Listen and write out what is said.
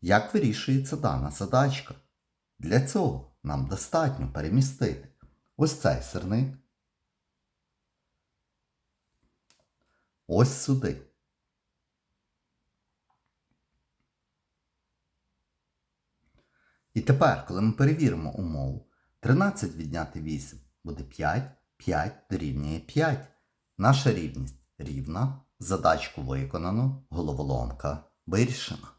Як вирішується дана задачка? Для цього нам достатньо перемістити ось цей сирник ось сюди. І тепер, коли ми перевіримо умову, 13 відняти 8 буде 5, 5 дорівнює 5. Наша рівність рівна, задачку виконано, головоломка вирішена.